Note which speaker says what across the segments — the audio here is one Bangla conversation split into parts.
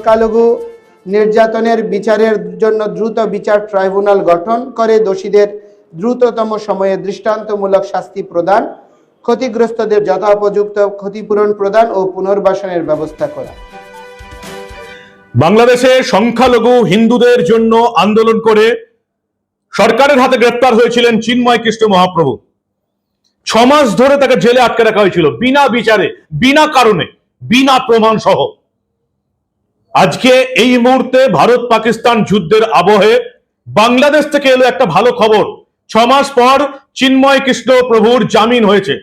Speaker 1: সংখ্যালঘু নির্যাতনের বিচারের জন্য দ্রুত বিচার ট্রাইব্যুনাল গঠন করে দোষীদের দ্রুততম সময়ে দৃষ্টান্তমূলক শাস্তি প্রদান, ক্ষতিগ্রস্তদের যথোপযুক্ত ক্ষতিপূরণ প্রদান ও পুনর্বাসনের ব্যবস্থা করা।
Speaker 2: বাংলাদেশে সংখ্যালঘু হিন্দুদের জন্য আন্দোলন করে সরকারের হাতে গ্রেপ্তার হয়েছিলেন চিন্ময় কৃষ্ণ মহাপ্রভু। ছ মাস ধরে তাকে জেলে আটকে রাখা হয়েছিল, বিনা বিচারে, বিনা কারণে, বিনা প্রমাণ সহ আজকে এই মুহূর্তে ভারত পাকিস্তান যুদ্ধের আবহে বাংলাদেশ থেকে এলো একটা ভালো খবর। ছ মাস পর চিন্ময় কৃষ্ণ প্রভুর জামিন হয়েছে।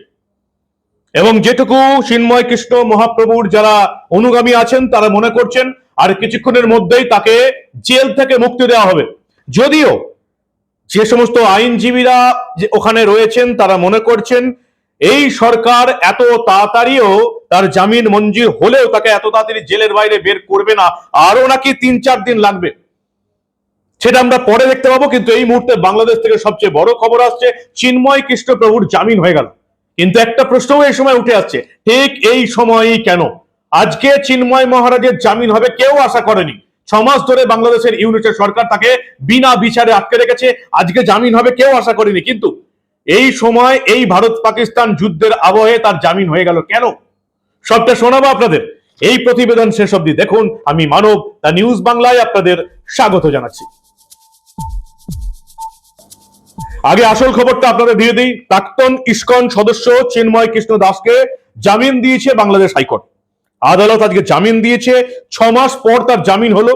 Speaker 2: এবং যেটুকু চিন্ময় কৃষ্ণ মহাপ্রভুর যারা অনুগামী আছেন, তারা মনে করছেন, আর কিছুক্ষণের মধ্যেই তাকে জেল থেকে মুক্তি দেওয়া হবে। যদিও যে সমস্ত আইনজীবীরা ওখানে রয়েছেন, তারা মনে করছেন এই সরকার এত তাড়াতাড়িও তার জামিন মঞ্জুর হলেও তাকে এত তাড়াতাড়ি জেলের বাইরে বের করবে না। আরও নাকি তিন চার দিন লাগবে। সেটা আমরা পরে দেখতে পাবো, কিন্তু এই মুহূর্তে বাংলাদেশ থেকে সবচেয়ে বড় খবর আসছে, চিন্ময় কৃষ্ণ প্রভুর জামিন হয়ে গেল। কিন্তু একটা প্রশ্নও এই সময় উঠে আসছে, ঠিক এই সময়ই কেন? আজকে চিন্ময় মহারাজের জামিন হবে কেউ আশা করেনি। ছ মাস ধরে বাংলাদেশের ইউনিটের সরকার তাকে বিনা বিচারে আটকে রেখেছে, আজকে জামিন হবে কেউ আশা করেনি। কিন্তু এই সময় এই ভারত পাকিস্তান যুদ্ধের আবহে তার জামিন হয়ে গেল কেন? সবটা শোনাবো আপনাদের। এই প্রতিবেদন শেষ অব্দি দেখুন। আমি মানব দা নিউজ বাংলায় আপনাদের স্বাগত জানাচ্ছি। আগে আসল খবরটা আপনাদের দিয়ে দিই। প্রাক্তন ইস্কন সদস্য চিন্ময় কৃষ্ণ দাসকে জামিন দিয়েছে বাংলাদেশ হাইকোর্ট। আদালত আজকে জামিন দিয়েছে। ছ মাস পর তার জামিন হলো।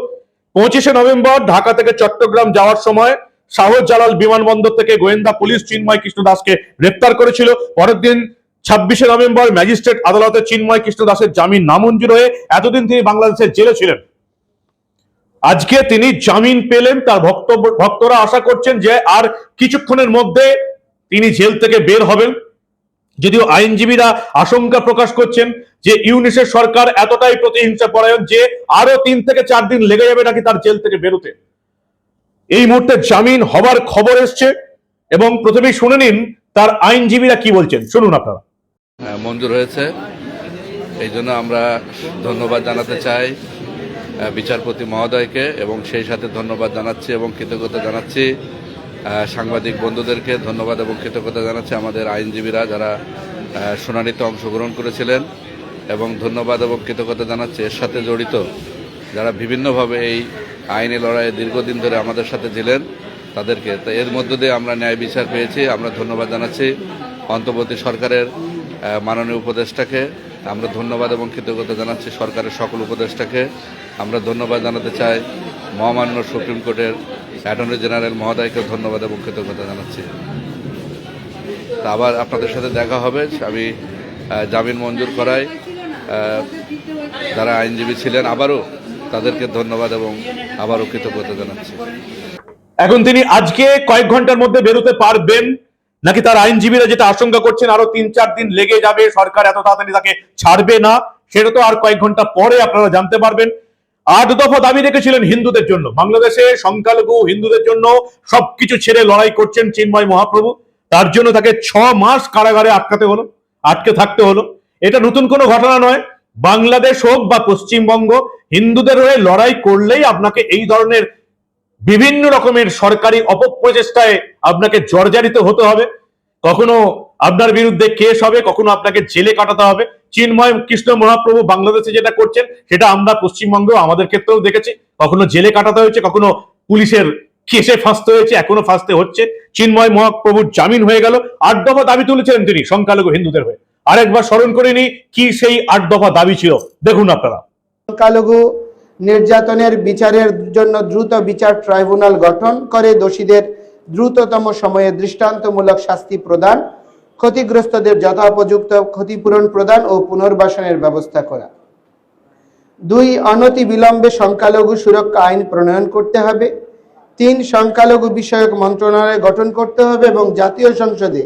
Speaker 2: পঁচিশে নভেম্বর ঢাকা থেকে চট্টগ্রাম যাওয়ার সময় শাহজালাল বিমানবন্দর থেকে গোয়েন্দা পুলিশ চিন্ময় কৃষ্ণ দাসকে গ্রেপ্তার করেছিল। পরের দিন ছাব্বিশে নভেম্বর ম্যাজিস্ট্রেট আদালতে চিন্ময় কৃষ্ণ দাসের জামিন নামঞ্জুর হয়ে এতদিন তিনি বাংলাদেশের জেলে ছিলেন। আজকে তিনি জামিন পেলেন, তার ভক্ত ভক্তরা আশা করছেন যে আর কিছুক্ষণের মধ্যে তিনি জেল থেকে বের হবেন। যদিও আইনজীবীরা আশঙ্কা প্রকাশ করছেন যে ইউনিসের সরকার এতটাই প্রতিহিংসা পরায়ণ যে আরও তিন থেকে চার দিন লেগে যাবে নাকি তার জেল থেকে বেরোতে। এই মুহূর্তে জামিন হবার খবর এসছে এবং প্রথমেই শুনে নিন তার আইনজীবীরা কি বলছেন। শুনুন আপনারা।
Speaker 3: আহ, মঞ্জুর হয়েছে। এই জন্য আমরা ধন্যবাদ জানাতে চাই বিচারপতি মহোদয়কে এবং সেই সাথে ধন্যবাদ জানাচ্ছি এবং কৃতজ্ঞতা জানাচ্ছি সাংবাদিক বন্ধুদেরকে ধন্যবাদ এবং কৃতজ্ঞতা জানাচ্ছি আমাদের আইনজীবীরা যারা শুনানিতে অংশগ্রহণ করেছিলেন এবং ধন্যবাদ এবং কৃতজ্ঞতা জানাচ্ছি। এর সাথে জড়িত যারা বিভিন্নভাবে এই আইনি লড়াইয়ে দীর্ঘদিন ধরে আমাদের সাথে ছিলেন তাদেরকে। তো এর মধ্য দিয়ে আমরা ন্যায় বিচার পেয়েছি আমরা ধন্যবাদ জানাচ্ছি অন্তর্বর্তী সরকারের মাননীয় উপদেষ্টাকে। আমরা ধন্যবাদ এবং কৃতজ্ঞতা জানাচ্ছি সরকারের সকল উপদেষ্টাকে। আমরা ধন্যবাদ জানাতে চাই মহামান্য সুপ্রিম কোর্টের অ্যাটর্নি জেনারেল মহোদয়কে ধন্যবাদ এবং কৃতজ্ঞতা জানাচ্ছি। তা আবার আপনাদের সাথে দেখা হবে আমি জামিন মঞ্জুর আহ, যারা আইনজীবী ছিলেন আবারও তাদেরকে ধন্যবাদ এবং আবারও কৃতজ্ঞতা জানাচ্ছি।
Speaker 2: এখন তিনি আজকে কয়েক ঘণ্টার মধ্যে বেরোতে পারবেন। নাকি তার আইনজীবীরা যেটা আশঙ্কা করছেন, আরও তিন চার দিন লেগে যাবে, সরকার এত তাড়াতাড়ি তাকে ছাড়বে না, সেটা তো আর কয়েক ঘণ্টা পরে আপনারা জানতে পারবেন। আট দফা দাবি রেখেছিলেন হিন্দুদের জন্য। বাংলাদেশে সংখ্যালঘু হিন্দুদের জন্য সবকিছু ছেড়ে লড়াই করছেন চিন্ময় মহাপ্রভু। তার জন্য তাকে ছ মাস কারাগারে আটকাতে হলো, আটকে থাকতে হলো। এটা নতুন কোনো ঘটনা নয়। বাংলাদেশ হোক বা পশ্চিমবঙ্গ, হিন্দুদের হয়ে লড়াই করলেই আপনাকে এই ধরনের বিভিন্ন রকমের সরকারি অপপ্রচেষ্টায় আপনাকে জর্জরিত হতে হবে। কখনো আপনার বিরুদ্ধে কেস হবে, কখনো আপনাকে জেলে কাটাতে হবে। চিন্ময় কৃষ্ণ মহাপ্রভু বাংলাদেশে যেটা করছেন, সেটা আমরা পশ্চিমবঙ্গেও আমাদের ক্ষেত্রেও দেখেছি। কখনো জেলে কাটাতে হয়েছে, কখনো পুলিশের কেসে ফাঁসতে হয়েছে, এখনও ফাঁসতে হচ্ছে। চিন্ময় মহাপ্রভুর জামিন হয়ে গেল। আট দফা দাবি তুলেছিলেন তিনি, সংখ্যালঘু হিন্দুদের হয়ে। আরেকবার স্মরণ করে নি কি সেই আট দফা দাবি ছিল। দেখুন আপনারা।
Speaker 1: সংখ্যালঘু নির্যাতনের বিচারের জন্য দ্রুত বিচার ট্রাইব্যুনাল গঠন করে দোষীদের দ্রুততম সময়ে দৃষ্টান্তমূলক শাস্তি প্রদান, ক্ষতিগ্রস্তদের যথোপযুক্ত ক্ষতিপূরণ প্রদান ও পুনর্বাসনের ব্যবস্থা করা। দুই অনতি বিলম্বে সংখ্যালঘু সুরক্ষা আইন প্রণয়ন করতে হবে। তিন, সংখ্যালঘু বিষয়ক মন্ত্রণালয় গঠন করতে হবে এবং জাতীয় সংসদে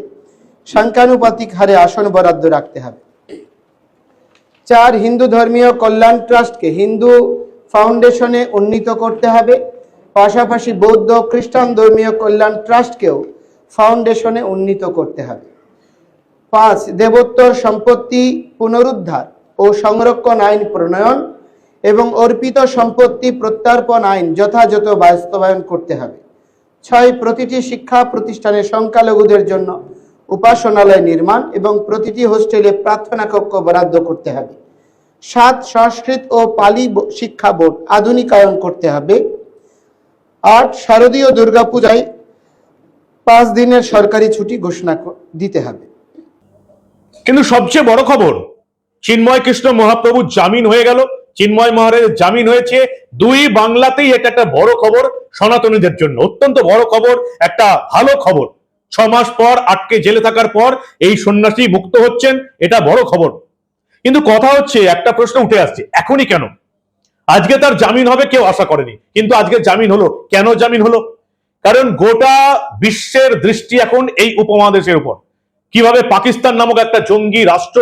Speaker 1: সংখ্যানুপাতিক হারে আসন বরাদ্দ রাখতে হবে। চার, হিন্দু ধর্মীয় কল্যাণ ট্রাস্টকে হিন্দু ফাউন্ডেশনে উন্নীত করতে হবে। পাশাপাশি বৌদ্ধ খ্রিস্টান ধর্মীয় কল্যাণ ট্রাস্টকেও ফাউন্ডেশনে উন্নীত করতে হবে। পাঁচ, দেবোত্তর সম্পত্তি পুনরুদ্ধার ও সংরক্ষণ আইন প্রণয়ন এবং অর্পিত সম্পত্তি প্রত্যর্পণ আইন যথাযথ বাস্তবায়ন করতে হবে। ছয়, প্রতিটি শিক্ষা প্রতিষ্ঠানে সংখ্যালঘুদের জন্য উপাসনালয় নির্মাণ এবং প্রতিটি হোস্টেলে প্রার্থনা কক্ষ বরাদ্দ করতে হবে। সাত সংস্কৃত ও পালি শিক্ষা বোর্ড আধুনিকায়ন করতে হবে। আট শারদীয় দুর্গাপূজায় পাঁচ দিনের সরকারি ছুটি ঘোষণা দিতে হবে।
Speaker 2: কিন্তু সবচেয়ে বড় খবর, চিন্ময় কৃষ্ণ মহাপ্রভু জামিন হয়ে গেল। চিন্ময় মহারাজের জামিন হয়েছে। দুই বাংলাতেই এটা একটা বড় খবর সনাতনীদের জন্য। অত্যন্ত বড় খবর, একটা ভালো খবর। ছ মাস পর, আটকে জেলে থাকার পর এই সন্ন্যাসী মুক্ত হচ্ছেন, এটা বড় খবর। কিন্তু কথা হচ্ছে, একটা প্রশ্ন উঠে আসছে, এখনই কেন? আজকে তার জামিন হবে কেউ আশা করেনি। কিন্তু আজকে জামিন হলো, কেন জামিন হলো? কারণ গোটা বিশ্বের দৃষ্টি এখন এই উপমহাদেশের উপর। কীভাবে পাকিস্তান নামক একটা জঙ্গি রাষ্ট্র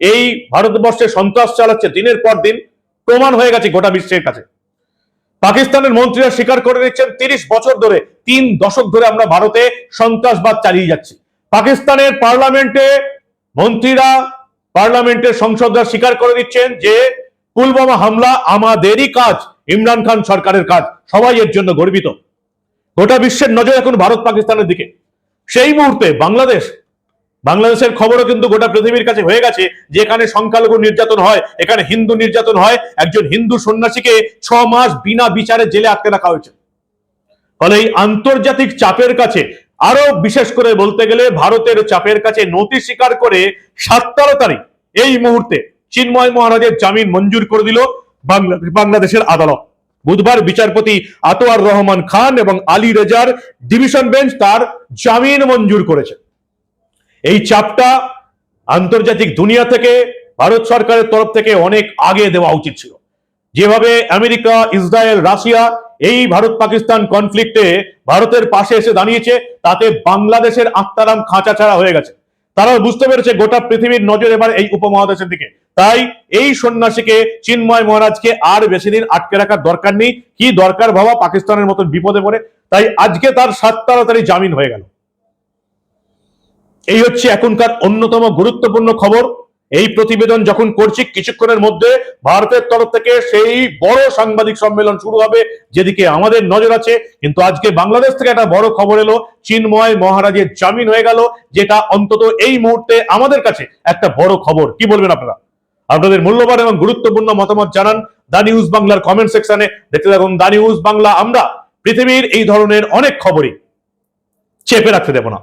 Speaker 2: এই ভারতবর্ষে সন্ত্রাস চালাচ্ছে, দিনের পর দিন প্রমাণ হয়ে গেছে গোটা বিশ্বের কাছে। পাকিস্তানের মন্ত্রীরা স্বীকার করে নিচ্ছেন তিরিশ বছর ধরে, তিন দশক ধরে আমরা ভারতে সন্ত্রাসবাদ চালিয়ে যাচ্ছি। পাকিস্তানের পার্লামেন্টে মন্ত্রীরা, পার্লামেন্টের সংসদরা স্বীকার করে দিচ্ছেন যে পুলবামা হামলা আমাদেরই কাজ, ইমরান খান সরকারের কাজ, সবাই এর জন্য গর্বিত। গোটা বিশ্বের নজর এখন ভারত পাকিস্তানের দিকে। সেই মুহূর্তে বাংলাদেশ বাংলাদেশের খবরও কিন্তু গোটা পৃথিবীর কাছে হয়ে গেছে যে এখানে সংখ্যালঘু নির্যাতন হয়, এখানে হিন্দু নির্যাতন হয়, একজন হিন্দু সন্ন্যাসীকে ছ মাস বিনা বিচারে জেলে আটকে রাখা হয়েছে। ফলে এই আন্তর্জাতিক চাপের কাছে আরও বিশেষ করে বলতে গেলে ভারতের চাপের কাছে নথি স্বীকার করে সাতারো তারিখ, এই মুহূর্তে চিন্ময় মহারাজের জামিন মঞ্জুর করে দিল বাংলাদেশের আদালত। বুধবার বিচারপতি আতোয়ার রহমান খান এবং আলী রেজার ডিভিশন বেঞ্চ তার জামিন মঞ্জুর করেছে। এই চাপটা আন্তর্জাতিক দুনিয়া থেকে ভারত সরকারের তরফ থেকে অনেক আগে দেওয়া উচিত ছিল। যেভাবে আমেরিকা, ইসরায়েল, রাশিয়া এই ভারত পাকিস্তান কনফ্লিক্টে ভারতের পাশে এসে দাঁড়িয়েছে, তাতে বাংলাদেশের আত্মারাম খাঁচা ছাড়া হয়ে গেছে। তারা বুঝতে পেরেছে গোটা পৃথিবীর নজর এবার এই উপমহাদেশের দিকে। তাই এই সন্ন্যাসীকে চিন্ময় মহারাজকে আর বেশি দিন আটকে রাখার দরকার নেই। কি দরকার ভাবা পাকিস্তানের মতন বিপদে পড়ে? তাই আজকে তার সাত তাড়াতাড়ি জামিন হয়ে গেল। এই হচ্ছে এখনকার অন্যতম গুরুত্বপূর্ণ খবর। এই প্রতিবেদন যখন করছি, কিছুক্ষণের মধ্যে ভারতের তরফ থেকে সেই বড় সাংবাদিক সম্মেলন শুরু হবে, যেদিকে আমাদের নজর আছে। কিন্তু আজকে বাংলাদেশ থেকে একটা বড় খবর এলো, চিন্ময় মহারাজের জামিন হয়ে গেল, যেটা অন্তত এই মুহূর্তে আমাদের কাছে একটা বড় খবর। কি বলবেন আপনারা? আপনাদের মূল্যবান এবং গুরুত্বপূর্ণ মতামত জানান দা নিউজ বাংলার কমেন্ট সেকশনে। দেখতে থাকুন দা নিউজ বাংলা, আমরা পৃথিবীর এই ধরনের অনেক খবরই চেপে রাখতে দেব না।